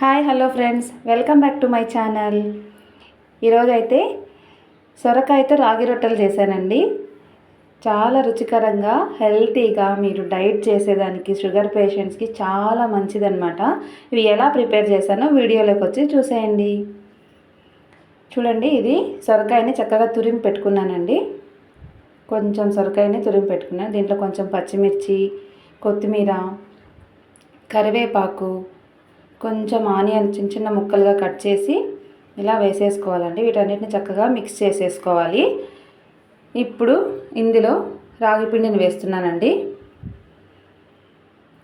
Hi hello friends. Welcome back to my channel. ఈరోజైతే సొరకాయతో రాగి రొట్టెలు చేశానండి. చాలా రుచికరంగా హెల్తీగా మీరు డైట్ చేసేదానికి షుగర్ పేషెంట్స్కి చాలా మంచిదన్నమాట. ఇవి ఎలా ప్రిపేర్ చేశానో వీడియోలోకి వచ్చి చూసేయండి. చూడండి ఇది సొరకాయని చక్కగా తురిమి పెట్టుకున్నానండి. కొంచెం సొరకాయని తురిమి పెట్టుకున్నాను. దీంట్లో కొంచెం పచ్చిమిర్చి కొత్తిమీర కరివేపాకు కొంచెం ఆనియన్ చిన్న చిన్న ముక్కలుగా కట్ చేసి ఇలా వేసేసుకోవాలండి. వీటన్నిటిని చక్కగా మిక్స్ చేసేసుకోవాలి. ఇప్పుడు ఇందులో రాగి పిండిని వేస్తున్నానండి.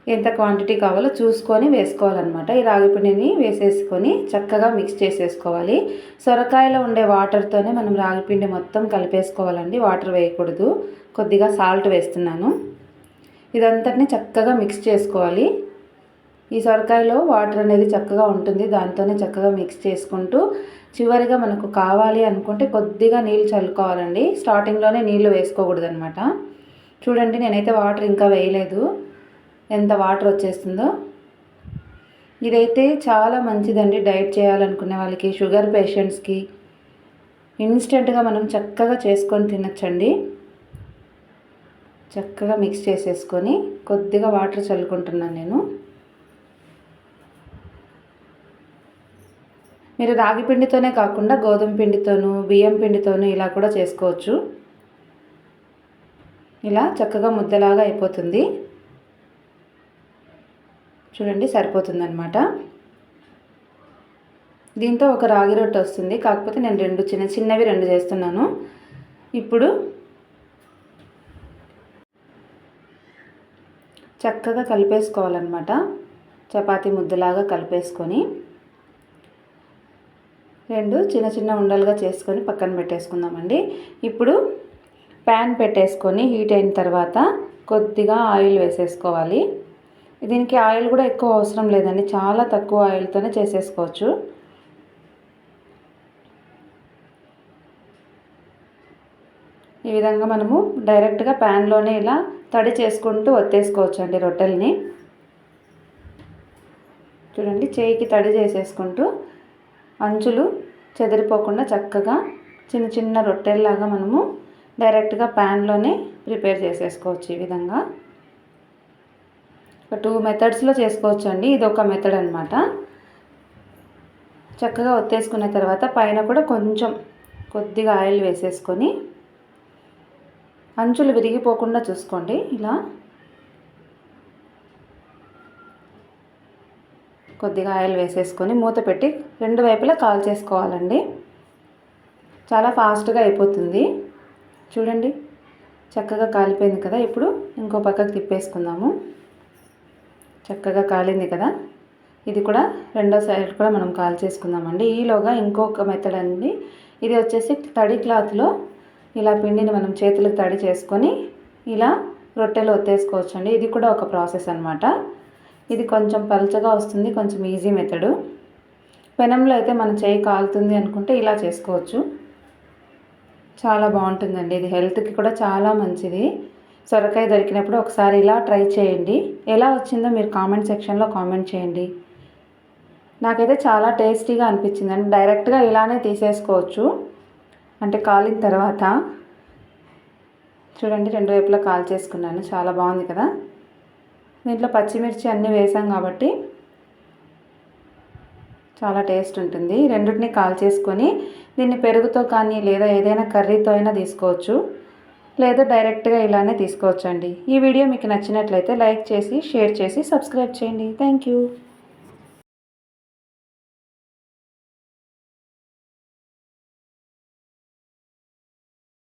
ఎంత క్వాంటిటీ కావాలో చూసుకొని వేసుకోవాలన్నమాట. ఈ రాగి పిండిని వేసేసుకొని చక్కగా మిక్స్ చేసేసుకోవాలి. సొరకాయలో ఉండే వాటర్తోనే మనం రాగిపిండి మొత్తం కలిపేసుకోవాలండి. వాటర్ వేయకూడదు. కొద్దిగా సాల్ట్ వేస్తున్నాను. ఇదంతటిని చక్కగా మిక్స్ చేసుకోవాలి. ఈ సొరకాయలో వాటర్ అనేది చక్కగా ఉంటుంది. దాంతోనే చక్కగా మిక్స్ చేసుకుంటూ చివరిగా మనకు కావాలి అనుకుంటే కొద్దిగా నీళ్ళు చల్లుకోవాలండి. స్టార్టింగ్లోనే నీళ్ళు వేసుకోకూడదు అనమాట చూడండి నేనైతే వాటర్ ఇంకా వేయలేదు. ఎంత వాటర్ వచ్చేస్తుందో. ఇదైతే చాలా మంచిదండి. డైట్ చేయాలనుకునే వాళ్ళకి షుగర్ పేషెంట్స్కి. ఇన్స్టెంట్గా మనం చక్కగా చేసుకొని తినచ్చండి. చక్కగా మిక్స్ చేసేసుకొని కొద్దిగా వాటర్ చల్లుకుంటున్నాను నేను. మీరు రాగి పిండితోనే కాకుండా గోధుమ పిండితోనూ బియ్యం పిండితోనూ ఇలా కూడా చేసుకోవచ్చు. ఇలా చక్కగా ముద్దలాగా అయిపోతుంది. చూడండి సరిపోతుందనమాట దీంతో ఒక రాగి రొట్టె వస్తుంది. కాకపోతే నేను రెండు చిన్న చిన్నవి రెండు చేస్తున్నాను. ఇప్పుడు చక్కగా కలిపేసుకోవాలన్నమాట. చపాతీ ముద్దలాగా కలిపేసుకొని రెండు చిన్న చిన్న ఉండలుగా చేసుకొని పక్కన పెట్టేసుకుందామండి. ఇప్పుడు ప్యాన్ పెట్టేసుకొని హీట్ అయిన తర్వాత కొద్దిగా ఆయిల్ వేసేసుకోవాలి. దీనికి ఆయిల్ కూడా ఎక్కువ అవసరం లేదండి. చాలా తక్కువ ఆయిల్తోనే చేసేసుకోవచ్చు. ఈ విధంగా మనము డైరెక్ట్గా ప్యాన్లోనే ఇలా తడి చేసుకుంటూ ఒత్తేసుకోవచ్చు అండి రొట్టెల్ని. చూడండి చేయికి తడి చేసేసుకుంటూ అంచులు చెదిరిపోకుండా చక్కగా చిన్న చిన్న రొట్టెల్లాగా మనము డైరెక్ట్గా ప్యాన్లోనే ప్రిపేర్ చేసేసుకోవచ్చు ఈ విధంగా. ఒక టూ మెథడ్స్లో చేసుకోవచ్చు అండి ఇది ఒక మెథడ్ అనమాట చక్కగా ఒత్తేసుకున్న తర్వాత పైన కూడా కొంచెం కొద్దిగా ఆయిల్ వేసేసుకొని అంచులు విరిగిపోకుండా చూసుకోండి. ఇలా కొద్దిగా ఆయిల్ వేసేసుకొని మూత పెట్టి రెండు వైపులా కాల్ చేసుకోవాలండి. చాలా ఫాస్ట్గా అయిపోతుంది. చూడండి చక్కగా కాలిపోయింది కదా. ఇప్పుడు ఇంకో పక్కకు తిప్పేసుకుందాము. చక్కగా కాలింది కదా. ఇది కూడా రెండో సైడ్ కూడా మనం కాల్ చేసుకుందామండి. ఈలోగా ఇంకొక మెథడ్ అండి. ఇది వచ్చేసి తడి క్లాత్లో ఇలా పిండిని మనం చేతులకు తడి చేసుకొని ఇలా రొట్టెలు ఒత్తేసుకోవచ్చు అండి ఇది కూడా ఒక ప్రాసెస్ అనమాట ఇది కొంచెం పలుచగా వస్తుంది కొంచెం ఈజీ మెథడు పెనంలో అయితే మన చేయి కాలుతుంది అనుకుంటే ఇలా చేసుకోవచ్చు. చాలా బాగుంటుందండి ఇది. హెల్త్కి కూడా చాలా మంచిది. సొరకాయ దొరికినప్పుడు ఒకసారి ఇలా ట్రై చేయండి. ఎలా వచ్చిందో మీరు కామెంట్ సెక్షన్లో కామెంట్ చేయండి. నాకైతే చాలా టేస్టీగా అనిపించిందండి డైరెక్ట్గా ఇలానే తీసేసుకోవచ్చు. అంటే కాలిన తర్వాత. చూడండి రెండు వైపులా కాల్ చేసుకున్నాను చాలా బాగుంది కదా. దీంట్లో పచ్చిమిర్చి అన్నీ వేసాం కాబట్టి చాలా టేస్ట్ ఉంటుంది. రెండింటిని కాల్ చేసుకొని దీన్ని పెరుగుతో కానీ లేదా ఏదైనా కర్రీతో అయినా తీసుకోవచ్చు. లేదా డైరెక్ట్గా ఇలానే తీసుకోవచ్చండి. ఈ వీడియో మీకు నచ్చినట్లయితే లైక్ చేసి షేర్ చేసి సబ్స్క్రైబ్ చేయండి. Thank you